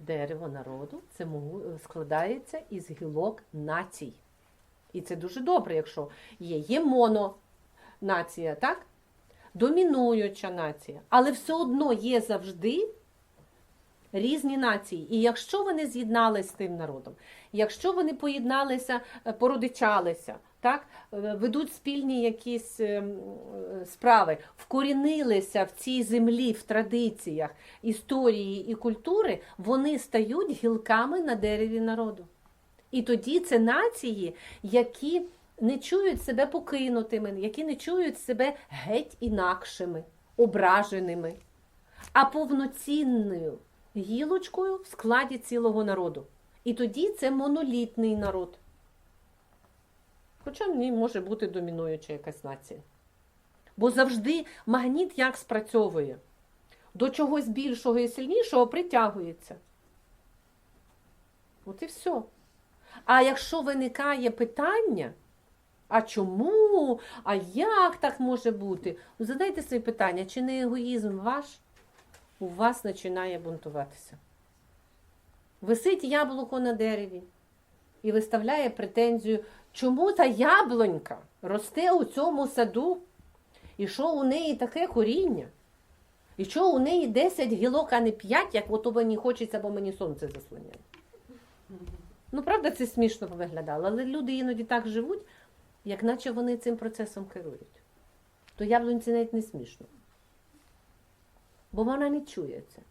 дерево народу це складається із гілок націй. І це дуже добре, якщо є. Є мононація, так? Домінуюча нація. Але все одно є завжди різні нації. І якщо вони з'єдналися з тим народом, якщо вони поєдналися, е, породичалися, так, е, ведуть спільні якісь ем, е, справи, вкорінилися в цій землі, в традиціях історії і культури, вони стають гілками на дереві народу. І тоді це нації, які не чують себе покинутими, які не чують себе геть інакшими, ображеними, а повноцінною гілочкою в складі цілого народу. І тоді це монолітний народ. Хоча в ній може бути домінуюча якась нація. Бо завжди магніт як спрацьовує. До чогось більшого і сильнішого притягується. От і все. А якщо виникає питання, а чому? А як так може бути? Ну, задайте собі питання, чи не егоїзм ваш у вас починає бунтуватися? Висить яблуко на дереві і виставляє претензію, чому та яблунька росте у цьому саду, і що у неї таке коріння? І що у неї 10 гілок, а не 5, як ото мені хочеться, бо мені сонце заслоняє. Ну, правда, це смішно виглядало, але люди іноді так живуть, як наче вони цим процесом керують. То яблунці навіть не смішно. Бо вона не чує це.